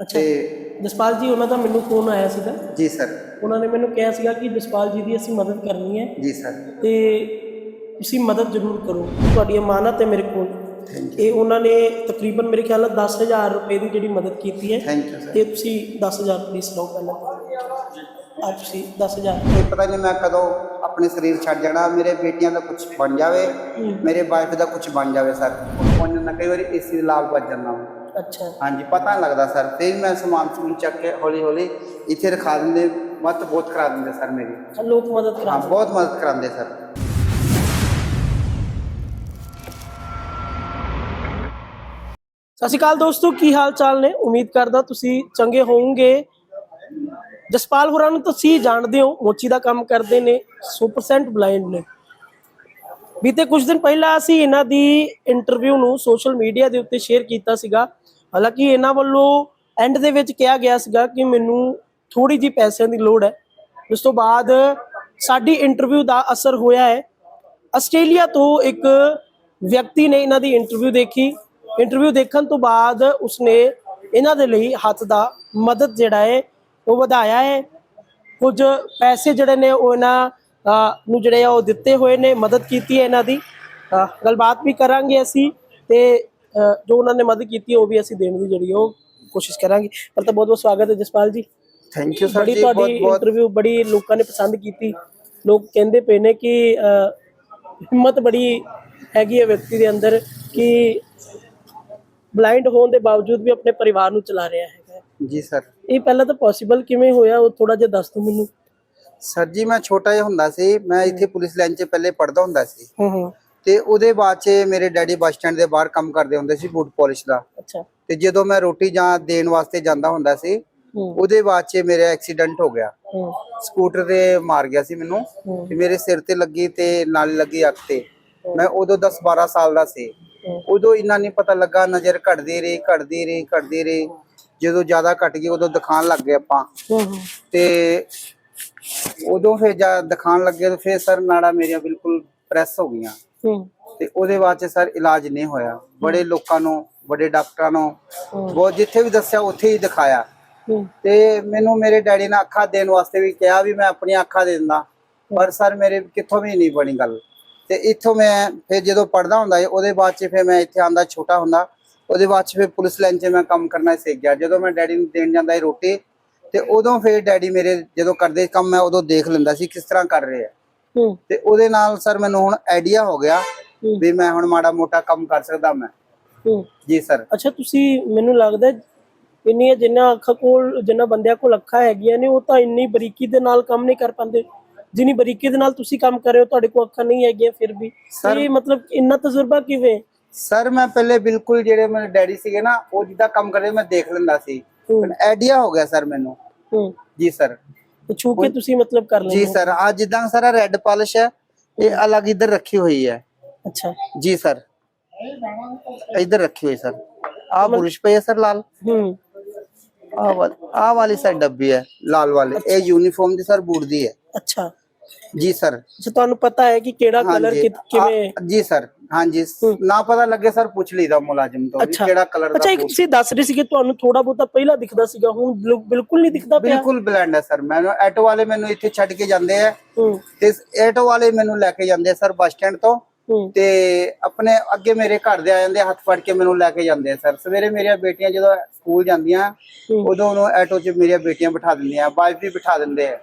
ਅੱਛਾ। ਤੇ ਜਸਪਾਲ ਜੀ ਉਹਨਾਂ ਦਾ ਮੈਨੂੰ ਫੋਨ ਆਇਆ ਸੀਗਾ। ਜੀ ਸਰ। ਉਹਨਾਂ ਨੇ ਮੈਨੂੰ ਕਿਹਾ ਸੀਗਾ ਕਿ ਜਸਪਾਲ ਜੀ ਦੀ ਅਸੀਂ ਮਦਦ ਕਰਨੀ ਹੈ। ਜੀ ਸਰ। ਤੇ ਤੁਸੀਂ ਮਦਦ ਜ਼ਰੂਰ ਕਰੋ। ਤੁਹਾਡੀ ਅਮਾਨਤ ਹੈ ਮੇਰੇ ਕੋਲ। ਇਹ ਉਹਨਾਂ ਨੇ ਤਕਰੀਬਨ ਮੇਰੇ ਖਿਆਲ ਨਾਲ 10000 ਰੁਪਏ ਦੀ ਜਿਹੜੀ ਮਦਦ ਕੀਤੀ ਹੈ। ਥੈਂਕ ਯੂ ਸਰ ਤੇ ਤੁਸੀਂ 10000 ਪਲੀਜ਼ ਲਓ। ਪਹਿਲਾਂ ਆ ਤੁਸੀਂ 10000 ਇਹ ਪਤਾ ਨਹੀਂ ਮੈਂ ਕਦੋਂ ਆਪਣੇ ਸਰੀਰ ਛੱਡ ਜਾਣਾ ਮੇਰੇ ਬੇਟੀਆਂ ਦਾ ਕੁਝ ਬਣ ਜਾਵੇ ਮੇਰੇ ਵਾਈਫ ਦਾ ਕੁਝ ਬਣ ਜਾਵੇ ਸਰ। ਉਹਨਾਂ ਨਾਲ ਕਈ ਵਾਰੀ ਇਸੇ ਲਾਲ ਵੱਜ ਜਾਂਦਾ। ਅੱਛਾ। ਹਾਂਜੀ ਪਤਾ ਨਹੀਂ ਲੱਗਦਾ ਸਰ। ਫਿਰ ਮੈਂ ਸਮਾਨ ਸਮੂਨ ਚੱਕ ਕੇ ਹੌਲੀ ਹੌਲੀ ਇੱਥੇ ਰਖਾ ਦਿੰਦੇ ਮਤ ਬਹੁਤ ਕਰਾ ਦਿੰਦੇ ਸਰ ਮੇਰੀ। ਲੋਕ ਮਦਦ ਹਾਂ ਬਹੁਤ ਮਦਦ ਕਰਾਉਂਦੇ ਸਰ। ਸਤਿ ਸ਼੍ਰੀ ਅਕਾਲ ਦੋਸਤੋ ਕੀ ਹਾਲ ਚਾਲ ਨੇ? ਉਮੀਦ ਕਰਦਾ ਤੁਸੀਂ ਚੰਗੇ ਹੋਵੋਗੇ। ਜਸਪਾਲ ਹੋਰਾਂ ਨੂੰ ਤੁਸੀਂ ਜਾਣਦੇ ਹੋ ਮੋਚੀ ਦਾ ਕੰਮ ਕਰਦੇ ਨੇ 100% ਬਲਾਈਂਡ ਨੇ। ਬੀਤੇ ਕੁਝ ਦਿਨ ਪਹਿਲਾਂ ਅਸੀਂ ਇਹਨਾਂ ਦੀ ਇੰਟਰਵਿਊ ਨੂੰ ਸੋਸ਼ਲ ਮੀਡੀਆ ਦੇ ਉੱਤੇ ਸ਼ੇਅਰ ਕੀਤਾ ਸੀਗਾ। ਹਾਲਾਂਕਿ ਇਹਨਾਂ ਵੱਲੋਂ ਐਂਡ ਦੇ ਵਿੱਚ ਕਿਹਾ ਗਿਆ ਸੀਗਾ ਕਿ ਮੈਨੂੰ ਥੋੜੀ ਜੀ ਪੈਸਿਆਂ ਦੀ ਲੋੜ ਹੈ। ਉਸ ਤੋਂ ਬਾਅਦ ਸਾਡੀ ਇੰਟਰਵਿਊ ਦਾ ਅਸਰ ਹੋਇਆ ਹੈ। ਆਸਟ੍ਰੇਲੀਆ ਤੋਂ ਇੱਕ ਵਿਅਕਤੀ ਨੇ ਇਹਨਾਂ ਦੀ ਇੰਟਰਵਿਊ ਦੇਖੀ। ਇੰਟਰਵਿਊ ਦੇਖਣ ਤੋਂ ਬਾਅਦ ਉਸਨੇ ਇਹਨਾਂ ਦੇ ਲਈ ਹੱਥ ਦਾ ਮਦਦ ਜਿਹੜਾ ਹੈ, ਉਹ ਵਧਾਇਆ ਹੈ। ਕੁਝ ਪੈਸੇ ਜਿਹੜੇ ਨੇ ਉਹ ਇਹਨਾਂ ਨੂੰ ਜਿਹੜੇ ਆ ਉਹ ਦਿੱਤੇ ਹੋਏ ਨੇ, ਮਦਦ ਕੀਤੀ ਹੈ ਇਹਨਾਂ ਦੀ। ਗੱਲਬਾਤ ਵੀ ਕਰਾਂਗੇ ਅਸੀਂ ਤੇ ਜੋ ਉਹਨਾਂ ਨੇ ਮਦਦ ਕੀਤੀ ਉਹ ਵੀ ਅਸੀਂ ਦੇਣ ਦੀ ਜਿਹੜੀ ਉਹ ਕੋਸ਼ਿਸ਼ ਕਰਾਂਗੇ। ਪਰ ਤਾਂ ਬਹੁਤ ਬਹੁਤ ਸਵਾਗਤ ਹੈ ਜਸਪਾਲ ਜੀ। ਥੈਂਕ ਯੂ ਸਰ ਜੀ ਬਹੁਤ ਤੁਹਾਡੀ ਬਹੁਤ ਇੰਟਰਵਿਊ ਬੜੀ ਲੋਕਾਂ ਨੇ ਪਸੰਦ ਕੀਤੀ। ਲੋਕ ਕਹਿੰਦੇ ਪਏ ਨੇ ਕਿ ਹਿੰਮਤ ਬੜੀ ਹੈਗੀ ਹੈ ਵਿਅਕਤੀ ਦੇ ਅੰਦਰ ਕਿ ਬਲਾਈਂਡ ਹੋਣ ਦੇ ਬਾਵਜੂਦ ਵੀ ਆਪਣੇ ਪਰਿਵਾਰ ਨੂੰ ਚਲਾ ਰਿਹਾ ਹੈਗਾ ਜੀ ਸਰ ਇਹ ਪਹਿਲਾਂ ਤਾਂ ਪੋਸੀਬਲ ਕਿਵੇਂ ਹੋਇਆ? ਉਹ ਥੋੜਾ ਜਿਹਾ ਦੱਸ ਦਿਓ ਮੈਨੂੰ। ਸਰ ਜੀ ਮੈਂ ਛੋਟਾ ਜਿਹਾ ਹੁੰਦਾ ਸੀ। ਮੈਂ ਇੱਥੇ ਪੁਲਿਸ ਲਾਈਨ 'ਚ ਪਹਿਲੇ ਪੜਦਾ ਹੁੰਦਾ ਸੀ। ਹੂੰ ਹੂੰ। ਤੇ ਉਹਦੇ ਬਾਅਦ 'ਚ ਮੇਰੇ ਡੈਡੀ ਬੱਸ ਸਟੈਂਡ ਦੇ ਬਾਹਰ ਕੰਮ ਕਰਦੇ ਹੁੰਦੇ ਸੀ ਬੂਟ ਪਾਲਿਸ਼ ਦਾ। ਅੱਛਾ। ਤੇ ਜਦੋਂ ਮੈਂ ਰੋਟੀ ਜਾਂ ਦੇਣ ਵਾਸਤੇ ਜਾਂਦਾ ਹੁੰਦਾ ਸੀ ਉਹਦੇ ਬਾਅਦ 'ਚ ਮੇਰਾ ਐਕਸੀਡੈਂਟ ਹੋ ਗਿਆ। ਸਕੂਟਰ ਤੇ ਮਾਰ ਗਿਆ ਸੀ ਮੈਨੂੰ। ਤੇ ਮੇਰੇ ਸਿਰ ਤੇ ਲੱਗੀ ਤੇ ਨਾਲ ਲੱਗੀ ਅੱਖ ਤੇ। ਮੈਂ ਉਦੋਂ 10 12 ਸਾਲ ਦਾ ਸੀ। ਉਦੋਂ ਇੰਨਾ ਨਹੀਂ ਪਤਾ ਲੱਗਾ ਨਜ਼ਰ ਘਟਦੀ ਰਹੀ ਘਟਦੀ ਰਹੀ ਘਟਦੀ ਰਹੀ। ਜਦੋਂ ਜ਼ਿਆਦਾ ਘਟ ਗਈ ਉਦੋਂ ਦਿਖਾਣ ਲੱਗ ਗਏ ਆਪਾਂ। ਤੇ ਉਦੋਂ ਫਿਰ ਜਾ ਦਿਖਾਣ ਲੱਗੇ ਤੇ ਫਿਰ ਸਰ ਨਾੜਾ ਮੇਰੀਆਂ ਬਿਲਕੁਲ ਪ੍ਰੈਸ ਹੋ ਗਈਆਂ। ਤੇ ਉਹਦੇ ਬਾਅਦ ਚ ਸਰ ਇਲਾਜ ਨਹੀਂ ਹੋਇਆ। ਬੜੇ ਲੋਕਾਂ ਨੂੰ ਬੜੇ ਡਾਕਟਰਾਂ ਨੂੰ ਬਹੁਤ ਜਿੱਥੇ ਵੀ ਦੱਸਿਆ ਉੱਥੇ ਹੀ ਦਿਖਾਇਆ। ਤੇ ਮੈਨੂੰ ਮੇਰੇ ਡੈਡੀ ਨੇ ਅੱਖਾਂ ਦੇਣ ਵਾਸਤੇ ਵੀ ਕਿਹਾ ਵੀ ਮੈਂ ਆਪਣੀਆਂ ਅੱਖਾਂ ਦੇ ਦਿੰਦਾ। ਪਰ ਸਰ ਮੇਰੇ ਕਿੱਥੋਂ ਵੀ ਨਹੀਂ ਬਣੀ ਗੱਲ। ਤੇ ਇੱਥੋਂ ਮੈਂ ਫਿਰ ਜਦੋਂ ਪੜਦਾ ਹੁੰਦਾ ਉਹਦੇ ਬਾਅਦ ਚ ਫਿਰ ਮੈਂ ਇੱਥੇ ਆਂਦਾ ਛੋਟਾ ਹੁੰਦਾ। ਉਹਦੇ ਬਾਅਦ ਚ ਫਿਰ ਪੁਲਿਸ ਲਾਈਨ 'ਚ ਮੈਂ ਕੰਮ ਕਰਨਾ ਸਿੱਖ ਗਿਆ। ਜਦੋਂ ਮੈਂ ਡੈਡੀ ਨੂੰ ਦੇਣ ਜਾਂਦਾ ਸੀ ਰੋਟੀ ਤੇ ਉਦੋਂ ਫਿਰ ਡੈਡੀ ਮੇਰੇ ਜਦੋਂ ਕਰਦੇ ਕੰਮ ਮੈਂ ਉਦੋਂ ਦੇਖ ਲੈਂਦਾ ਸੀ ਕਿਸ ਤਰ੍ਹਾਂ ਕਰ ਰਹੇ ਆ। ਤੇ ਉਹਦੇ ਨਾਲ ਸਰ ਮੈਨੂੰ ਹੁਣ ਆਈਡੀਆ ਹੋ ਗਿਆ ਵੀ ਮੈਂ ਹੁਣ ਮਾੜਾ ਮੋਟਾ ਕੰਮ ਕਰ ਸਕਦਾ ਮੈਂ। ਜੀ ਸਰ। ਅੱਛਾ ਤੁਸੀਂ ਮੈਨੂੰ ਲੱਗਦਾ ਇੰਨੀਆਂ ਜਿੰਨਾ ਅੱਖਾਂ ਕੋਲ ਜਿੰਨਾ ਬੰਦਿਆਂ ਕੋਲ ਅੱਖਾਂ ਹੈਗੀਆਂ ਨੇ ਉਹ ਤਾਂ ਇੰਨੀ ਬਰੀਕੀ ਦੇ ਨਾਲ ਕੰਮ ਨਹੀਂ ਕਰ ਪਾਉਂਦੇ। ਜਿੰਨੀ ਬਰੀਕੀ ਦੇ ਨਾਲ ਤੁਸੀਂ ਕੰਮ ਕਰ ਰਹੇ ਹੋ ਤੁਹਾਡੇ ਕੋਲ ਅੱਖਾਂ ਨਹੀਂ ਹੈਗੀਆਂ ਫਿਰ ਵੀ। ਇਹ ਮਤਲਬ ਇੰਨਾ ਤਜਰਬਾ ਕਿਵੇਂ? ਸਰ ਮੈਂ ਪਹਿਲੇ ਬਿਲਕੁਲ ਜਿਹੜੇ ਮੇਰੇ ਡੈਡੀ ਸੀਗੇ ਨਾ ਉਹ ਜਿੱਦਾਂ ਕੰਮ ਕਰਦੇ ਮੈਂ ਦੇਖ ਲੈਂਦਾ ਸੀ। ਆਈਡੀਆ ਹੋ ਗਿਆ ਸਰ ਮੈਨੂੰ। ਜੀ ਸਰ। ਛੂ ਕੇ ਤੁਸੀਂ ਮਤਲਬ ਕਰ ਲੈਂਦੇ ਜੀ ਹੋ। ਸਰ ਆ ਜਿੱਦਾਂ ਸਾਰਾ ਰੈੱਡ ਪਾਲਿਸ਼ ਹੈ ਇਹ ਅਲੱਗ ਇੱਧਰ ਰੱਖੀ ਹੋਈ ਹੈ। ਅੱਛਾ। ਜੀ ਸਰ ਇੱਧਰ ਰੱਖੀ ਹੋਈ ਸਰ। ਆ ਬੁਰਸ਼ ਪਈ ਹੈ ਸਰ ਲਾਲ। ਹੂੰ। ਆ ਵਾਲੀ ਆ ਵਾਲੀ ਸਰ ਡੱਬੀ ਹੈ ਲਾਲ ਵਾਲੀ। ਇਹ ਯੂਨੀਫਾਰਮ ਦੀ ਸਰ ਬੂਟ ਦੀ ਹੈ। ਅੱਛਾ। ਜੀ ਸਰ। ਅੱਛਾ ਤੁਹਾਨੂੰ ਪਤਾ ਹੈ ਕਿ ਕਿਹੜਾ ਕਲਰ ਹਾਂਜੀ ਕਿਵੇਂ ਆ- ਜੀ ਸਰ। ਹਾਂਜੀ। ਨਾ ਪਤਾ ਲੱਗੇ ਸਰ ਪੁੱਛ ਲਈਦਾ ਮੁਲਾਜ਼ਮ ਤੋਂ ਵੀ ਅੱਛਾ। ਕਿਹੜਾ ਕਲਰ ਅੱਛਾ ਦਾ ਇੱਕ ਤੁਸੀਂ ਦੱਸ ਰਹੇ ਸੀ ਕਿ ਤੁਹਾਨੂੰ ਥੋੜਾ ਬਹੁਤਾ ਪਹਿਲਾਂ ਦਿਖਦਾ ਸੀਗਾ ਹੁਣ ਬਿਲ- ਬਿਲਕੁਲ ਨਹੀਂ ਦਿਖਦਾ ਪਿਆ। ਬਿਲਕੁਲ ਬਲੈਂਡ ਹੈ ਸਰ। ਮੈਨੂੰ ਆਟੋ ਵਾਲੇ ਮੈਨੂੰ ਇੱਥੇ ਛੱਡ ਕੇ ਜਾਂਦੇ ਆ ਹੂੰ। ਤੇ ਆਟੋ ਵਾਲੇ ਮੈਨੂੰ ਲੈ ਕੇ ਜਾਂਦੇ ਆ ਸਰ ਬੱਸ ਸਟੈਂਡ ਤੋਂ। ਤੇ ਆਪਣੇ ਅੱਗੇ ਮੇਰੇ ਘਰ ਦੇ ਆ ਜਾਂਦੇ ਹੱਥ ਫੜ ਕੇ ਮੈਨੂੰ ਲੈ ਕੇ ਜਾਂਦੇ ਆ ਸਰ। ਸਵੇਰੇ ਮੇਰੀਆਂ ਬੇਟੀਆਂ ਜਦੋਂ ਸਕੂਲ ਜਾਂਦੀਆਂ। ਉਦੋਂ ਉਹਨੂੰ ਆਟੋ 'ਚ ਮੇਰੀਆਂ ਬੇਟੀਆਂ ਬਿਠਾ ਦਿੰਦੀਆਂ ਆ ਵਾਈਫ ਵੀ ਬਿਠਾ ਦਿੰਦੇ ਆ।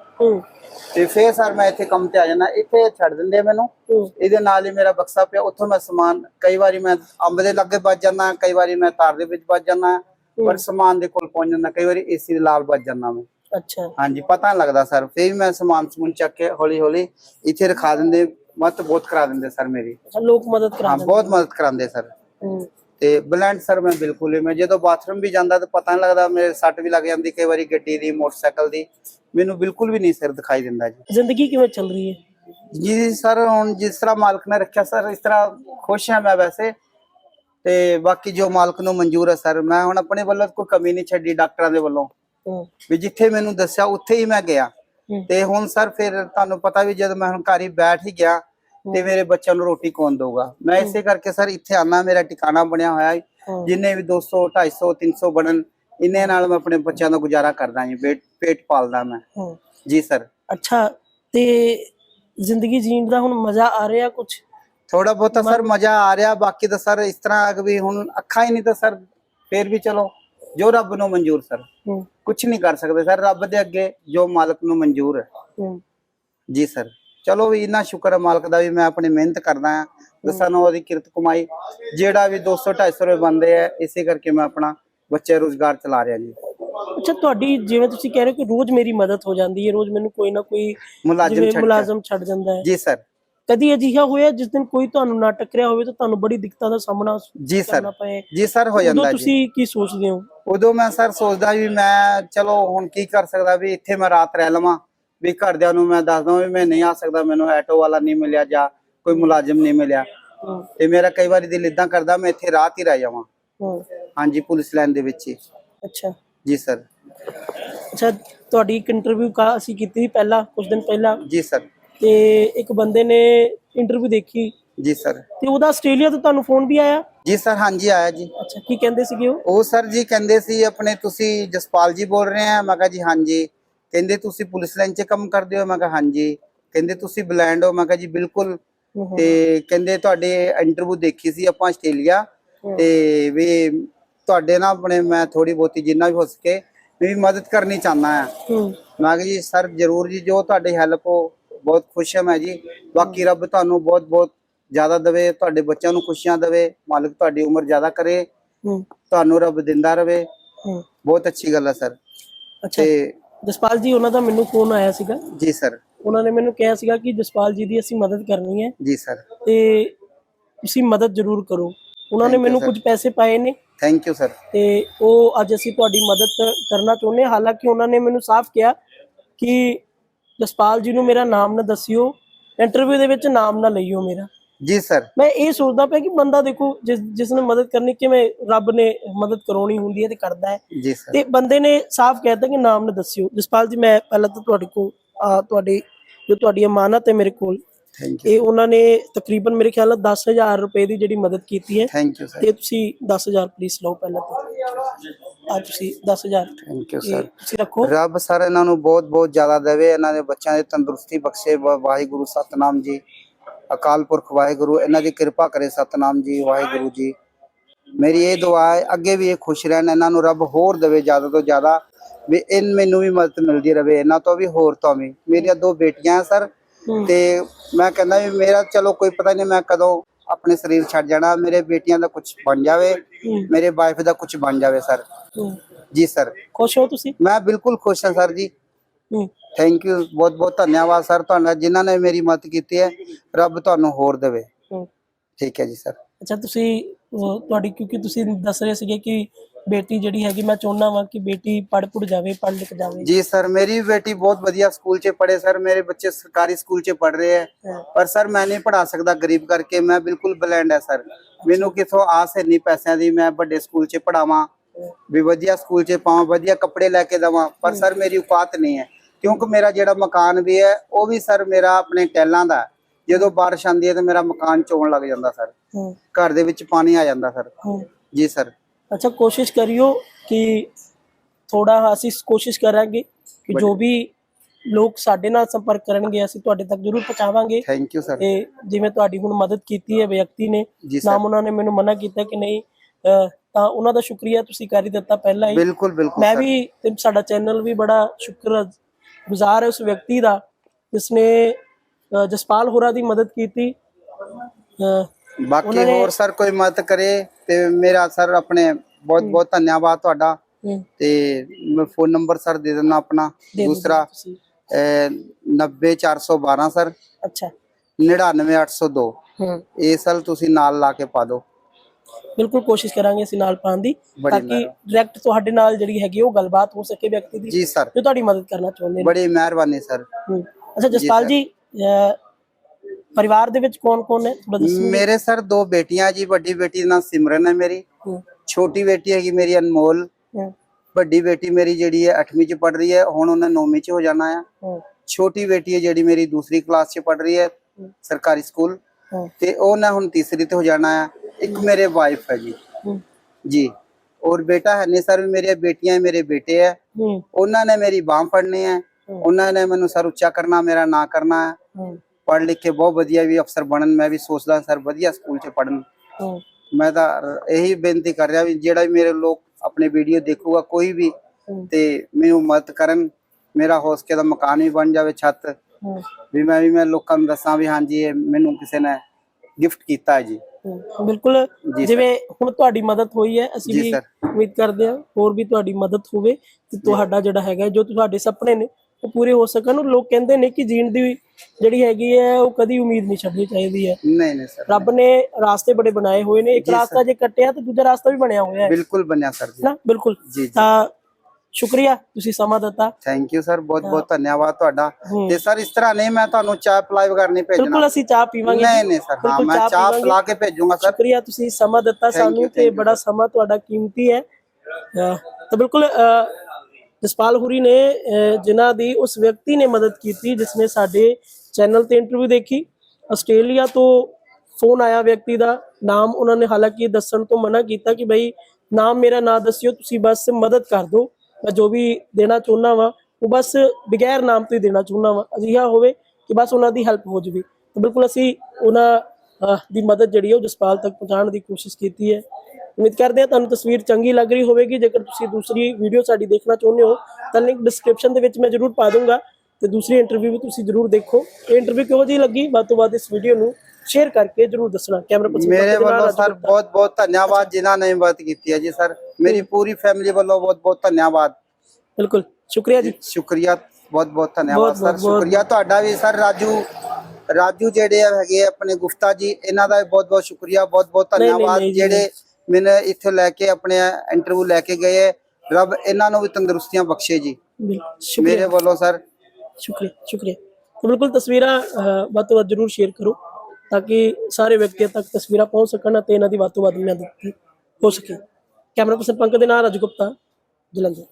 ਤੇ ਫੇਰ ਸਰ ਮੈਂ ਇੱਥੇ ਕੰਮ ਤੇ ਆ ਜਾਣਾ ਇੱਥੇ ਛੱਡ ਦਿੰਦੇ ਮੈਨੂੰ। ਇਹਦੇ ਨਾਲ ਹੀ ਮੇਰਾ ਬਕਸਾ ਪਿਆ ਉੱਥੋਂ ਮੈਂ ਸਮਾਨ ਕਈ ਵਾਰੀ ਮੈਂ ਅੰਬ ਦੇ ਲੱਗੇ ਵੱਜ ਜਾਂਦਾ ਕਈ ਵਾਰੀ ਮੈਂ ਤਾਰ ਦੇ ਵਿੱਚ ਵੱਜ ਜਾਂਦਾ ਪਰ ਸਮਾਨ ਦੇ ਕੋਲ ਪਹੁੰਚ ਜਾਂਦਾ ਕਈ ਵਾਰੀ ਏਸੀ ਦੇ ਲਾਲ ਵੱਜ ਜਾਂਦਾ ਮੈਂ। ਅੱਛਾ। ਹਾਂਜੀ ਪਤਾ ਨਹੀਂ ਲੱਗਦਾ ਸਰ ਫੇਰ ਵੀ ਮੈਂ ਸਮਾਨ ਸਮੂਨ ਚੱਕ ਕੇ ਹੌਲੀ ਹੌਲੀ ਇੱਥੇ ਰਖਾ ਦਿੰਦੇ ਮਤ ਬਹੁਤ ਕਰਾ ਦਿੰਦੇ ਸਰ ਮੇਰੀ। ਅੱਛਾ ਲੋਕ ਮਦਦ ਹਾਂ ਕਰਾਉਂਦੇ ਬਹੁਤ ਮਦਦ ਕਰਾਉਂਦੇ ਸਰ। ਹੂੰ। ਤੇ ਬਲੈਂਡ ਸਰ ਮੈਂ ਬਿਲਕੁਲ ਹੀ ਮੈਂ ਜਦੋਂ ਬਾਥਰੂਮ ਵੀ ਜਾਂਦਾ ਤਾਂ ਪਤਾ ਨਹੀਂ ਲੱਗਦਾ ਮੇਰੇ ਸੱਟ ਵੀ ਲੱਗ ਜਾਂਦੀ ਕਈ ਵਾਰੀ ਗੱਡੀ ਦੀ ਮੋਟਰਸਾਈਕਲ ਦੀ ਮੈਨੂੰ ਬਿਲਕੁਲ ਵੀ ਨਹੀਂ ਸਿਰ ਦਿਖਾਈ ਦਿੰਦਾ ਜੀ। ਜ਼ਿੰਦਗੀ ਕਿਵੇਂ ਚੱਲ ਰਹੀ ਹੈ? ਜੀ ਸਰ ਹੁਣ ਜਿਸ ਤਰ੍ਹਾਂ ਮਾਲਕ ਨੇ ਰੱਖਿਆ ਸਰ ਇਸ ਤਰ੍ਹਾਂ ਖੁਸ਼ ਹਾਂ ਮੈਂ ਵੈਸੇ। ਤੇ ਬਾਕੀ ਜੋ ਮਾਲਕ ਨੂੰ ਮਨਜ਼ੂਰ ਹੈ ਸਰ ਮੈਂ ਹੁਣ ਆਪਣੇ ਵੱਲੋਂ ਕੋਈ ਕਮੀ ਨਹੀਂ ਛੱਡੀ ਡਾਕਟਰਾਂ ਦੇ ਵੱਲੋਂ। ਹੂੰ। ਵੀ ਜਿੱਥੇ ਮੈਨੂੰ ਦੱਸਿਆ ਉੱਥੇ ਹੀ ਮੈਂ ਗਿਆ। ਤੇ ਹੁਣ ਸਰ ਫਿਰ ਤੁਹਾਨੂੰ ਪਤਾ ਵੀ ਜਦ ਮੈਂ ਹੁਣ ਘਰ ਹੀ ਬੈਠ ਹੀ ਗਿਆ ਤੇ ਮੇਰੇ ਬੱਚਿਆਂ ਨੂੰ ਰੋਟੀ ਕੌਣ ਦਊਗਾ? ਮੈਂ ਇਸੇ ਕਰਕੇ ਸਰ ਇੱਥੇ ਆਣਾ ਮੇਰਾ ਟਿਕਾਣਾ ਬਣਿਆ ਹੋਇਆ ਹੈ। ਜਿੰਨੇ ਵੀ 200 250 300 ਬਣਨ ਇੰਨੇ ਨਾਲ ਮੈਂ ਆਪਣੇ ਬੱਚਿਆਂ ਦਾ ਗੁਜ਼ਾਰਾ ਕਰਦਾ ਜੀ ਪੇਟ ਪਾਲਦਾ ਮੈਂ। ਜੀ ਸਰ। ਅੱਛਾ ਤੇ ਜ਼ਿੰਦਗੀ ਜੀਣ ਦਾ ਹੁਣ ਮਜ਼ਾ ਆ ਰਿਹਾ ਕੁਝ ਥੋੜਾ ਬਹੁਤਾ ਸਰ ਮਜ਼ਾ ਆ ਰਿਹਾ ਬਾਕੀ ਤਾਂ ਸਰ ਇਸ ਤਰ੍ਹਾਂ ਵੀ ਹੁਣ ਅੱਖਾਂ ਹੀ ਨਹੀਂ ਤਾਂ ਸਰ ਫੇਰ ਵੀ ਚਲੋ ਜੋ ਰੱਬ ਨੂੰ ਮਨਜ਼ੂਰ ਸਰ। ਕੁਝ ਨਹੀਂ ਕਰ ਸਕਦੇ ਸਰ ਰੱਬ ਦੇ ਅੱਗੇ ਜੋ ਮਾਲਕ ਨੂੰ ਮਨਜ਼ੂਰ ਹੈ। ਹੂੰ। ਜੀ ਸਰ ਚਲੋ ਵੀ ਇੰਨਾ ਸ਼ੁਕਰ ਹੈ ਮਾਲਕ ਦਾ ਵੀ ਮੈਂ ਆਪਣੀ ਮਿਹਨਤ ਕਰਦਾ ਆ ਤੇ ਸਾਨੂੰ ਉਹਦੀ ਕਿਰਤ ਕਮਾਈ ਜਿਹੜਾ ਵੀ 200 250 ਰੁਪਏ ਬੰਦੇ ਆ ਇਸੇ ਕਰਕੇ ਮੈਂ ਆਪਣਾ ਬੱਚੇ ਰੋਜ਼ਗਾਰ ਚਲਾ ਰਿਹਾ ਜੀ। ਅੱਛਾ ਤੁਹਾਡੀ ਜਿਵੇਂ ਤੁਸੀਂ ਕਹਿ ਰਹੇ ਹੋ ਕਿ ਰੋਜ਼ ਮੇਰੀ ਮਦਦ ਹੋ ਜਾਂਦੀ ਹੈ ਰੋਜ਼ ਮੈਨੂੰ ਕੋਈ ਨਾ ਕੋਈ ਮੁਲਾਜ਼ਮ ਮੁਲਾਜ਼ਮ ਛੱਡ ਜਾਂਦਾ ਹੈ। ਜੀ ਸਰ। ਕਦੀ ਅਜਿਹਾ ਹੋਇਆ ਜਿਸ ਦਿਨ ਕੋਈ ਤੁਹਾਨੂੰ ਨਾ ਟੱਕਰਿਆ ਹੋਵੇ ਤਾਂ ਤੁਹਾਨੂੰ ਬੜੀ ਦਿੱਕਤਾਂ ਦਾ ਸਾਹਮਣਾ ਜੀ ਸਰ ਕਰਨਾ ਪਏ? ਜੀ ਸਰ ਹੋ ਉਦੋਂ ਜਾਂਦਾ ਜੀ। ਤੁਸੀਂ ਕੀ ਸੋਚਦੇ ਹੋ? ਉਦੋਂ ਮੈਂ ਸਰ ਸੋਚਦਾ ਵੀ ਮੈਂ ਚਲੋ ਹੁਣ ਕੀ ਕਰ ਸਕਦਾ ਵੀ ਇੱਥੇ ਮੈਂ ਰਾਤ ਰਹਿ ਲਵਾਂ ਵੀ ਘਰਦਿਆਂ ਨੂੰ ਮੈਂ ਦੱਸਦਾ ਵੀ ਮੈਂ ਨਹੀਂ ਆ ਸਕਦਾ ਮੈਨੂੰ ਆਟੋ ਵਾਲਾ ਨਹੀਂ ਮਿਲਿਆ ਜਾਂ ਕੋਈ ਮੁਲਾਜ਼ਮ ਨਹੀਂ ਮਿਲਿਆ। ਹੂੰ। ਤੇ ਮੇਰਾ ਕਈ ਵਾਰੀ ਦਿਲ ਇਦਾਂ ਕਰਦਾ ਮੈਂ ਇੱਥੇ ਰਾਤ ਹੀ ਰਹਿ ਜਾਵਾਂ। ਹੂੰ। ਹਾਂਜੀ ਪੁਲਿਸ ਲਾਈਨ ਦੇ ਵਿੱਚ ਹੀ। ਅੱਛਾ। ਜੀ ਸਰ। ਅੱਛਾ ਤੁਹਾਡੀ ਇੱਕ ਇੰਟਰਵਿਊ ਕਾ ਅਸੀਂ ਕੀਤੀ ਸੀ ਪਹਿਲਾਂ ਕੁਝ ਦਿਨ ਪਹਿਲਾਂ। ਜੀ ਸਰ। ਤੇ ਇੱਕ ਬੰਦੇ ਨੇ ਇੰਟਰਵਿਊ ਦੇਖੀ। ਜੀ ਸਰ। ਤੇ ਉਹਦਾ ਆਸਟ੍ਰੇਲੀਆ ਤੋਂ ਤੁਹਾਨੂੰ ਫੋਨ ਵੀ ਆਇਆ? ਜੀ ਸਰ ਹਾਂਜੀ ਆਇਆ ਜੀ। ਅੱਛਾ ਕੀ ਕਹਿੰਦੇ ਸੀਗੇ ਉਹ? ਉਹ ਸਰ ਜੀ ਕਹਿੰਦੇ ਸੀ ਆਪਣੇ ਤੁਸੀਂ ਜਸਪਾਲ ਜੀ ਬੋਲ ਰਹੇ ਆ। ਮੈਂ ਕਿਹਾ ਜੀ ਹਾਂਜੀ। ਕਹਿੰਦੇ ਤੁਸੀਂ ਪੁਲਿਸ ਲਾਈਨ 'ਚ ਕੰਮ ਕਰਦੇ ਹੋ? ਮੈਂ ਕਿਹਾ ਹਾਂਜੀ। ਕਹਿੰਦੇ ਤੁਸੀਂ ਬਲੈਂਡ ਹੋ? ਮੈਂ ਕਿਹਾ ਜੀ ਬਿਲਕੁਲ। ਤੇ ਕਹਿੰਦੇ ਤੁਹਾਡੇ ਇੰਟਰਵਿਊ ਦੇਖੀ ਸੀ ਆਪਾਂ ਆਸਟ੍ਰੇਲੀਆ। ਤੇ ਵੀ ਤੁਹਾਡੇ ਨਾਲ ਆਪਣੇ ਮੈਂ ਥੋੜੀ ਬਹੁਤੀ ਜਿੰਨਾ ਵੀ ਹੋ ਸਕੇ ਵੀ ਮਦਦ ਕਰਨੀ ਚਾਹੁੰਦਾ ਆ। ਮੈਂ ਕਿਹਾ ਜੀ ਸਰ ਜਰੂਰ ਜੀ ਜੋ ਤੁਹਾਡੀ ਹੈਲਪ ਹੋ ਬਹੁਤ ਖੁਸ਼ ਹਾਂ ਮੈਂ ਜੀ। ਬਾਕੀ ਰੱਬ ਤੁਹਾਨੂੰ ਬਹੁਤ ਬਹੁਤ ਜ਼ਿਆਦਾ ਦੇਵੇ ਤੁਹਾਡੇ ਬੱਚਿਆਂ ਨੂੰ ਖੁਸ਼ੀਆਂ ਦੇਵੇ ਮਾਲਕ ਤੁਹਾਡੀ ਉਮਰ ਜ਼ਿਆਦਾ ਕਰੇ ਤੁਹਾਨੂੰ ਰੱਬ ਦਿੰਦਾ ਰਵੇ। ਬਹੁਤ ਅੱਛੀ ਗੱਲ ਹੈ ਸਰ। ਅੱਛਾ ਤੇ ਜਸਪਾਲ ਜੀ ਉਹਨਾਂ ਦਾ ਮੈਨੂੰ ਫੋਨ ਆਇਆ ਸੀਗਾ। ਜੀ ਸਰ। ਉਹਨਾਂ ਨੇ ਮੈਨੂੰ ਕਿਹਾ ਸੀਗਾ ਕਿ ਜਸਪਾਲ ਜੀ ਦੀ ਅਸੀਂ ਮਦਦ ਕਰਨੀ ਹੈ। ਜੀ ਸਰ। ਤੇ ਤੁਸੀਂ ਮਦਦ ਜ਼ਰੂਰ ਕਰੋ। ਉਹਨਾਂ ਨੇ ਮੈਨੂੰ. ਕੁਝ ਪੈਸੇ ਪਾਏ ਨੇ। ਥੈਂਕ ਯੂ ਸਰ ਤੇ ਉਹ ਅੱਜ ਅਸੀਂ ਤੁਹਾਡੀ ਮਦਦ ਕਰਨਾ ਚਾਹੁੰਦੇ ਹਾਂ। ਹਾਲਾਂਕਿ ਉਹਨਾਂ ਨੇ ਮੈਨੂੰ ਸਾਫ਼ ਕਿਹਾ ਕਿ ਜਸਪਾਲ ਜੀ ਨੂੰ ਮੇਰਾ ਨਾਮ ਨਾ ਦੱਸਿਓ ਇੰਟਰਵਿਊ ਦੇ ਵਿੱਚ ਨਾਮ ਨਾ ਲਈਓ ਮੇਰਾ। ਜੀ ਸਰ। ਮੈਂ ਇਹ ਸੋਚਦਾ ਪਿਆ ਕਿ ਬੰਦਾ ਦੇਖੋ ਜਿਸ ਜਿਸ ਨੇ ਮਦਦ ਕਰਨੀ ਕਿਵੇਂ ਰੱਬ ਨੇ ਮਦਦ ਕਰਾਉਣੀ ਹੁੰਦੀ ਹੈ ਤੇ ਕਰਦਾ ਹੈ। ਜੀ ਸਰ। ਤੇ ਬੰਦੇ ਨੇ ਸਾਫ਼ ਕਹਿਤਾ ਕਿ ਨਾਮ ਨਾ ਦੱਸਿਓ। ਜਸਪਾਲ ਜੀ ਮੈਂ ਪਹਿਲਾਂ ਤਾਂ ਤੁਹਾਡੇ ਕੋਲ ਆ ਤੁਹਾਡੀ ਜੋ ਤੁਹਾਡੀ ਅਮਾਨਤ ਹੈ ਮੇਰੇ ਕੋਲ ਇਹ ਉਹਨਾਂ ਨੇ ਤਕਰੀਬਨ ਮੇਰੇ ਖਿਆਲ ਨਾਲ 10000 ਰੁਪਏ ਦੀ ਜਿਹੜੀ ਮਦਦ ਕੀਤੀ ਹੈ। ਥੈਂਕ ਯੂ ਸਰ ਤੇ ਤੁਸੀਂ 10000 ਪਲੀਜ਼ ਲਓ ਪਹਿਲਾਂ ਤਾਂ। ਆ ਤੁਸੀਂ 10000 ਥੈਂਕ ਯੂ ਸਰ ਤੁਸੀਂ ਰੱਖੋ। ਰੱਬ ਸਰ ਇਹਨਾਂ ਨੂੰ ਬਹੁਤ ਬਹੁਤ ਜ਼ਿਆਦਾ ਦੇਵੇ। ਇਹਨਾਂ ਦੇ ਬੱਚਿਆਂ ਦੀ ਤੰਦਰੁਸਤੀ ਬਖਸ਼ੇ। ਵਾਹਿਗੁਰੂ ਸਤਨਾਮ ਜੀ। ਅਕਾਲ ਪੁਰਖ ਵਾਹਿਗੁਰੂ ਇਹਨਾਂ ਦੀ ਕਿਰਪਾ ਕਰੇ ਸਤਨਾਮ ਜੀ ਵਾਹਿਗੁਰੂ ਜੀ। ਮੇਰੀ ਇਹ ਦੁਆ ਹੈ ਅੱਗੇ ਵੀ ਇਹ ਖੁਸ਼ ਰਹਿਣ ਇਹਨਾਂ ਨੂੰ ਰੱਬ ਹੋਰ ਦੇਵੇ ਜ਼ਿਆਦਾ ਤੋਂ ਜ਼ਿਆਦਾ। ਵੀ ਇਨ ਮੈਨੂੰ ਵੀ ਮਦਦ ਮਿਲਦੀ ਰਵੇ ਇਹਨਾਂ ਤੋਂ ਵੀ ਹੋਰ ਤੋਂ ਵੀ। ਮੇਰੀਆਂ ਦੋ ਬੇਟੀਆਂ ਸਰ। ਤੇ ਮੈਂ ਕਹਿੰਦਾ ਵੀ ਮੇਰਾ ਚਲੋ ਕੋਈ ਪਤਾ ਨਹੀਂ ਮੈਂ ਕਦੋਂ ਆਪਣੇ ਸਰੀਰ ਛੱਡ ਜਾਣਾ ਮੇਰੇ ਬੇਟੀਆਂ ਦਾ ਕੁਝ ਬਣ ਜਾਵੇ। ਮੇਰੇ ਵਾਈਫ ਦਾ ਕੁਝ ਬਣ ਜਾਵੇ ਸਰ। ਜੀ ਸਰ ਖੁਸ਼ ਹੋ ਤੁਸੀਂ ਮੈਂ ਬਿਲਕੁਲ ਖੁਸ਼ ਹਾਂ ਸਰ ਜੀ। ਥੈਂਕ ਯੂ ਬਹੁਤ ਬਹੁਤ ਧੰਨਵਾਦ ਸਰ ਤੁਹਾਡਾ ਜਿਨ੍ਹਾਂ ਨੇ ਮੇਰੀ ਮਦਦ ਕੀਤੀ ਹੈ ਰੱਬ ਤੁਹਾਨੂੰ ਹੋਰ ਦੇਵੇ। ਠੀਕ ਹੈ ਜੀ ਸਰ ਅੱਛਾ ਤੁਸੀਂ ਤੁਹਾਡੀ ਕਿਉਂਕਿ ਤੁਸੀਂ ਦੱਸ ਰਹੇ ਸੀਗੇ ਕਿ ਬੇਟੀ ਜਿਹੜੀ ਹੈਗੀ ਮੈਂ ਚਾਹੁੰਦਾ ਵਾਂ ਕਿ ਬੇਟੀ ਪੜ੍ਹ ਪੁੜ ਜਾਵੇ ਪੜ੍ਹ ਲਿਖ ਜਾਵੇ। ਜੀ ਸਰ ਮੇਰੀ ਬੇਟੀ ਬਹੁਤ ਵਧੀਆ ਸਕੂਲ 'ਚ ਪੜ੍ਹੇ। ਸਰ ਮੇਰੇ ਬੱਚੇ ਸਰਕਾਰੀ ਸਕੂਲ 'ਚ ਪੜ੍ਹ ਰਹੇ ਹੈ। ਹਾਂ। ਪਰ ਸਰ ਮੈਂ ਨਹੀਂ ਪੜ੍ਹਾ ਸਕਦਾ ਗਰੀਬ ਕਰਕੇ। ਮੈਂ ਬਿਲਕੁਲ ਬਲੈਂਡ ਹੈ ਸਰ। ਮੈਨੂੰ ਕਿਥੋਂ ਆਸ ਹੈ ਨਹੀਂ ਪੈਸਿਆਂ ਦੀ ਮੈਂ ਵੱਡੇ ਸਕੂਲ 'ਚ ਪੜਾਵਾਂ ਵੀ ਵਧੀਆ ਸਕੂਲ 'ਚ ਪਾਵਾਂ ਵਧੀਆ ਕੱਪੜੇ ਲੈ ਕੇ ਦਵਾਂ। ਪਰ ਸਰ ਮੇਰੀ ਔਕਾਤ ਨਹੀਂ ਹੈ। ਕਿਉਂਕਿ ਮੇਰਾ ਜਿਹੜਾ ਮਕਾਨ ਵੀ ਹੈ ਉਹ ਵੀ ਸਰ ਮੇਰਾ ਆਪਣੇ ਟੈਲਾਂ ਦਾ ਹੈ। ਜਦੋਂ ਬਾਰਿਸ਼ ਆਉਂਦੀ ਹੈ ਤਾਂ ਮੇਰਾ ਮਕਾਨ ਚੋਣ ਲੱਗ ਜਾਂਦਾ ਸਰ। ਹੂੰ। ਘਰ ਦੇ ਵਿੱਚ ਪਾਣੀ ਆ ਜਾਂਦਾ ਸਰ। ਹੂੰ। ਜੀ ਸਰ। ਅੱਛਾ ਕੋਸ਼ਿਸ਼ ਕਰਿਓ ਕਿ ਥੋੜਾ ਅਸੀਂ ਕੋਸ਼ਿਸ਼ ਕਰਾਂਗੇ ਕਿ ਜੋ ਵੀ ਲੋਕ ਸਾਡੇ ਨਾਲ ਸੰਪਰਕ ਕਰਨਗੇ ਅਸੀਂ ਤੁਹਾਡੇ ਤੱਕ ਜ਼ਰੂਰ ਪਹੁੰਚਾਵਾਂਗੇ ਥੈਂਕ ਯੂ ਸਰ ਤੇ ਜਿਵੇਂ ਤੁਹਾਡੀ ਹੁਣ ਮਦਦ ਕੀਤੀ ਹੈ ਵਿਅਕਤੀ ਨੇ ਨਾਮ ਉਹਨਾਂ ਨੇ ਮੈਨੂੰ ਮਨਾ ਕੀਤਾ ਕਿ ਨਹੀਂ ਤਾਂ ਉਹਨਾਂ ਦਾ ਸ਼ੁਕਰੀਆ ਤੁਸੀਂ ਕਰ ਹੀ ਦਿੱਤਾ ਪਹਿਲਾਂ ਹੀ ਬਿਲਕੁਲ ਬਿਲਕੁਲ ਮੈਂ। ਵੀ ਤੇ ਸਾਡਾ ਚੈਨਲ ਵੀ ਬੜਾ ਸ਼ੁਕਰ ਗੁਜ਼ਾਰ ਹੈ ਉਸ ਵਿਅਕਤੀ ਦਾ ਜਿਸਨੇ ਅਹ, ਜਸਪਾਲ ਹੋਰਾ ਦੀ ਮਦਦ ਕੀਤੀ ਬਾਕੀ ਉਹਨਾਂ ਨੇ- ਹੋਰ ਸਰ ਕੋਈ ਮਦਦ ਕਰੇ ਤੇ ਮੇਰਾ ਸਰ ਆਪਣੇ ਬਹੁਤ ਬਹੁਤ ਧੰਨਵਾਦ ਤੁਹਾਡਾ। ਹੂੰ, ਤੇ ਮੈਂ ਫੋਨ ਨੰਬਰ ਸਰ ਦੇ ਦਿੰਦਾ ਆਪਣਾ। ਦੇ ਦਿਓ ਦੂਸਰਾ ਤੁਸੀਂ। ਅਹ, 90412 ਸਰ। ਅੱਛਾ। 99802 ਹੂੰ। ਇਹ ਸਰ ਤੁਸੀਂ ਨਾਲ ਲਾ ਕੇ ਪਾ ਦਿਓ। ਬਿਲਕੁਲ ਕੋਸ਼ਿਸ਼ ਕਰਾਂਗੇ ਅਸੀਂ ਨਾਲ ਪਾਉਣ ਦੀ ਬੜੀ ਤਾਂ ਕਿ ਮਿਹਰਬਾਨੀ। ਡਾਇਰੈਕਟ ਤੁਹਾਡੇ ਨਾਲ ਜਿਹੜੀ ਹੈਗੀ ਉਹ ਗੱਲਬਾਤ ਹੋ ਸਕੇ ਵਿਅਕਤੀ ਦੀ ਜੀ ਸਰ। ਜੋ ਤੁਹਾਡੀ ਮਦਦ ਕਰਨਾ ਚਾਹੁੰਦੇ ਨੇ। ਬੜੀ ਮਿਹਰਬਾਨੀ ਸਰ। ਹੂੰ। ਅੱਛਾ ਜਸਪਾਲ। ਜੀ ਅਹ, ਪਰਿਵਾਰ ਦੇ ਵਿੱਚ ਕੌਣ ਕੌਣ ਹੈ ਥੋੜਾ ਦੱਸੋ ਮੇਰੇ ਸਰ ਦੋ ਬੇਟੀਆਂ ਜੀ ਵੱਡੀ ਬੇਟੀ ਦਾ ਨਾਮ ਸਿਮਰਨ ਹੈ ਮੇਰੀ। ਛੋਟੀ ਬੇਟੀ ਹੈਗੀ ਮੇਰੀ ਅਨਮੋਲ। ਵੱਡੀ ਬੇਟੀ ਮੇਰੀ ਜਿਹੜੀ ਹੈ 8ਵੀਂ ਚ ਪੜ ਰਹੀ ਹੈ ਹੁਣ ਉਹਨੇ 9ਵੀਂ ਚ ਹੋ ਜਾਣਾ ਆ। ਛੋਟੀ ਬੇਟੀ ਹੈ ਜਿਹੜੀ ਮੇਰੀ ਦੂਸਰੀ ਕਲਾਸ 'ਚ ਪੜ ਰਹੀ ਹੈ ਸਰਕਾਰੀ ਸਕੂਲ। ਤੇ ਉਹ ਨਾ ਹੁਣ ਤੀਸਰੀ ਤੇ ਹੋ ਜਾਣਾ ਆ। ਇੱਕ ਮੇਰੇ ਵਾਈਫ ਹੈ ਜੀ। ਜੀ। ਔਰ ਬੇਟਾ ਹੈ ਨਹੀਂ ਸਰ ਮੇਰੀਆਂ ਬੇਟੀਆਂ ਮੇਰੇ ਬੇਟੇ ਹੈ। ਉਹਨਾਂ ਨੇ ਮੇਰੀ ਬਾਹ ਫੜਨੀ ਹੈ। ਉਹਨਾਂ ਨੇ ਮੈਨੂੰ ਸਰ ਉੱਚਾ ਕਰਨਾ ਮੇਰਾ ਨਾਂ ਕਰਨਾ ਹੂੰ। ਪੜ੍ਹ ਲਿਖ ਕੇ ਬਹੁਤ ਵਧੀਆ ਵੀ ਅਫਸਰ ਬਣਨ ਮੈਂ ਵੀ ਸੋਚਦਾ ਸਰ ਵਧੀਆ ਸਕੂਲ 'ਚ ਪੜਨ ਮੈਂ ਤਾਂ ਇਹੀ ਬੇਨਤੀ ਕਰ ਰਿਹਾ ਵੀ ਜਿਹੜਾ ਵੀ ਮੇਰੇ ਲੋਕ ਆਪਣੇ ਵੀਡੀਓ ਦੇਖੂਗਾ ਕੋਈ ਵੀ ਤੇ ਮੈਨੂੰ ਮਦਦ ਕਰਨ। ਮੇਰਾ ਹੌਸਕੇ ਦਾ ਮਕਾਨ ਵੀ ਬਣ ਜਾਵੇ ਛੱਤ। ਵੀ ਮੈਂ ਵੀ ਮੈਂ ਲੋਕਾਂ ਨੂੰ ਦੱਸਾਂ ਵੀ ਹਾਂਜੀ ਇਹ ਮੈਨੂੰ ਕਿਸੇ ਨੇ ਗਿਫਟ ਕੀਤਾ ਹੈ ਜੀ। ਬਿਲਕੁਲ। ਜਿਵੇਂ ਹੁਣ ਤੁਹਾਡੀ ਮਦਦ ਹੋਈ ਹੈ ਅਸੀਂ ਵੀ। ਉਮੀਦ ਕਰਦੇ ਹਾਂ ਹੋਰ ਵੀ ਤੁਹਾਡੀ ਮਦਦ ਹੋਵੇ ਤੇ ਤੁਹਾਡਾ ਜਿਹੜਾ ਹੈਗਾ ਜੋ ਤੁਹਾਡੇ ਸੁਪਨੇ ਨੇ ਉਹ ਪੂਰੇ ਹੋ ਸਕਣ। ਲੋਕ ਕਹਿੰਦੇ ਨੇ ਕਿ ਜੀਣ ਦੀ ਜਿਹੜੀ ਹੈਗੀ ਹੈ ਉਹ ਕਦੀ ਉਮੀਦ ਨਹੀਂ ਛੱਡਣੀ ਚਾਹੀਦੀ ਹੈ। ਨਹੀਂ ਨਹੀਂ ਸਰ। ਰੱਬ ਨੇ ਰਾਸਤੇ ਬੜੇ ਬਣਾਏ ਹੋਏ ਨੇ। ਇੱਕ। ਰਾਸਤਾ ਜੇ ਕੱਟਿਆ ਤਾਂ ਦੂਜਾ ਰਾਸਤਾ ਵੀ ਬਣਿਆ ਹੋਇਆ ਹੈ। ਬਿਲਕੁਲ ਬਣਿਆ ਸਰ ਜੀ। ਨਾ ਬਿਲਕੁਲ। ਜੀ ਤਾਂ ਸ਼ੁਕਰੀਆ ਤੁਸੀਂ ਸਮਾਂ ਦਿੱਤਾ। Thank you sir. ਬਹੁਤ ਬਹੁਤ ਧੰਨਵਾਦ ਤੁਹਾਡਾ। ਤੇ ਸਰ ਇਸ ਤਰ੍ਹਾਂ ਨਹੀਂ ਮੈਂ ਤੁਹਾਨੂੰ ਚਾਹ ਪਲਾਈ ਵਗੈਰ ਨਹੀਂ ਭੇਜਣਾ। ਬਿਲਕੁਲ ਅਸੀਂ ਚਾਹ ਪੀਵਾਂਗੇ ਨਹੀਂ। ਨਹੀਂ ਸਰ। ਹਾਂ ਮੈਂ ਚਾਹ। ਪਿਲਾ ਕੇ ਭੇਜੂੰਗਾ ਸਰ। ਸ਼ੁਕਰੀਆ ਤੁਸੀਂ ਸਮਾਂ ਦਿੱਤਾ ਸਾਨੂੰ ਤੇ ਬੜਾ ਸਮਾਂ ਤੁਹਾਡਾ ਕੀਮਤੀ ਹੈ। ਤਾਂ ਬਿਲਕੁਲ ਜਸਪਾਲ ਹੁਰੀ ਨੇ ਅਹ, ਜਿਨ੍ਹਾਂ ਦੀ ਉਸ ਵਿਅਕਤੀ ਨੇ ਮਦਦ ਕੀਤੀ ਜਿਸ ਨੇ ਸਾਡੇ ਚੈਨਲ ਤੇ ਇੰਟਰਵਿਊ ਦੇਖੀ। ਆਸਟ੍ਰੇਲੀਆ ਤੋਂ ਫੋਨ ਆਇਆ ਵਿਅਕਤੀ ਦਾ ਨਾਮ ਉਹਨਾਂ ਨੇ ਹਾਲਾਂਕਿ ਦੱਸਣ ਤੋਂ ਮਨਾ ਕੀਤਾ ਕਿ ਬਈ ਨਾਮ ਮੇਰਾ ਨਾ ਦੱਸਿਓ ਤੁਸੀਂ ਬਸ ਮਦਦ ਕਰ ਦਿਓ ਮੈਂ ਜੋ ਵੀ ਦੇਣਾ ਚਾਹੁੰਦਾ ਵਾਂ ਉਹ ਬਸ ਬਗੈਰ ਨਾਮ ਤੋਂ ਹੀ ਦੇਣਾ ਚਾਹੁੰਦਾ ਵਾਂ। ਅਜਿਹਾ ਹੋਵੇ ਕਿ ਬਸ ਉਹਨਾਂ ਦੀ ਹੈਲਪ ਹੋ ਜਾਵੇ। ਤਾਂ ਬਿਲਕੁਲ ਅਸੀਂ ਉਹਨਾਂ ਦੀ ਮਦਦ ਜਿਹੜੀ ਹੈ ਉਹ ਜਸਪਾਲ ਤੱਕ ਪਹੁੰਚਾਉਣ ਦੀ ਕੋਸ਼ਿਸ਼ ਕੀਤੀ ਹੈ। ਉਮੀਦ ਕਰਦੇ ਹਾਂ ਤੁਹਾਨੂੰ ਤਸਵੀਰ ਚੰਗੀ ਲੱਗ ਰਹੀ ਹੋਵੇਗੀ। ਜੇਕਰ ਤੁਸੀਂ ਦੂਸਰੀ ਵੀਡੀਓ ਸਾਡੀ ਦੇਖਣਾ ਚਾਹੁੰਦੇ ਹੋ ਤਾਂ ਲਿੰਕ ਡਿਸਕ੍ਰਿਪਸ਼ਨ ਦੇ ਵਿੱਚ ਮੈਂ ਜ਼ਰੂਰ ਪਾ ਦੂੰਗਾ ਤੇ ਦੂਸਰੀ ਇੰਟਰਵਿਊ ਵੀ ਤੁਸੀਂ ਜ਼ਰੂਰ ਦੇਖੋ। ਇਹ ਇੰਟਰਵਿਊ ਕਿਹੋ ਜਿਹੀ ਲੱਗੀ? ਵੱਧ ਤੋਂ ਵੱਧ ਇਸ ਵੀਡੀਓ ਨੂੰ ਸ਼ੇਅਰ ਕਰਕੇ ਜ਼ਰੂਰ ਦੱਸਣਾ। ਕੈਮਰਾ ਪਰਸਨ ਮੇਰੇ ਵੱਲੋਂ ਸਰ ਬਹੁਤ ਬਹੁਤ ਧੰਨਵਾਦ ਜਿਨ੍ਹਾਂ ਨੇ ਮਦਦ ਕੀਤੀ ਹੈ ਜੀ ਸਰ। ਮੇਰੀ ਪੂਰੀ ਫੈਮਿਲੀ ਵੱਲੋਂ ਬਹੁਤ ਬਹੁਤ ਧੰਨਵਾਦ। ਬਿਲਕੁਲ। ਸ਼ੁਕਰੀਆ ਜੀ। ਸ਼ੁਕਰੀਆ। ਬਹੁਤ ਬਹੁਤ ਧੰਨਵਾਦ ਸਰ। ਸ਼ੁਕਰੀਆ ਤੁਹਾਡਾ ਵੀ ਸਰ। ਰਾਜੂ ਰਾਜੂ ਜਿਹੜੇ ਹੈਗੇ ਆਪਣੇ ਗੁਫਤਾ ਜੀ ਇਹਨਾਂ ਦਾ ਵੀ ਬਹੁਤ ਬਹੁਤ ਸ਼ੁਕਰੀਆ। ਬਹੁਤ ਬਹੁਤ ਧੰਨਵਾਦ। ਜਿਹੜੇ ਮੈਨੂੰ ਇੱਥੇ ਲੈ ਕੇ ਆਪਣੇ ਇੰਟਰਵਿਊ ਲੈ ਕੇ ਗਏ। ਰੱਬ ਇਹਨਾਂ ਨੂੰ ਵੀ ਤੰਦਰੁਸਤੀਆਂ ਬਖਸ਼ੇ ਜੀ। ਬਿਲਕੁਲ ਮੇਰੇ ਵੱਲੋਂ ਸਰ। ਸ਼ੁਕਰੀਆ ਸ਼ੁਕਰੀਆ। ਤਾਂ ਬਿਲਕੁਲ ਤਸਵੀਰਾਂ ਵੱਧ ਤੋਂ ਵੱਧ ਜ਼ਰੂਰ ਸ਼ੇਅਰ ਕਰੋ ਤਾਂ ਕਿ ਸਾਰੇ ਵਿਅਕਤੀਆਂ ਤੱਕ ਤਸਵੀਰਾਂ ਪਹੁੰਚ ਸਕਣ ਅਤੇ ਇਹਨਾਂ ਦੀ ਵੱਧ ਤੋਂ ਵੱਧ ਮਦਦ ਹੋ ਸਕੇ। ਕੈਮਰਾ ਪਰਸਨ ਪੰਕਜ ਦੇ ਨਾਲ ਰਾਜੂ ਗੁਪਤਾ ਜਲੰਧਰ।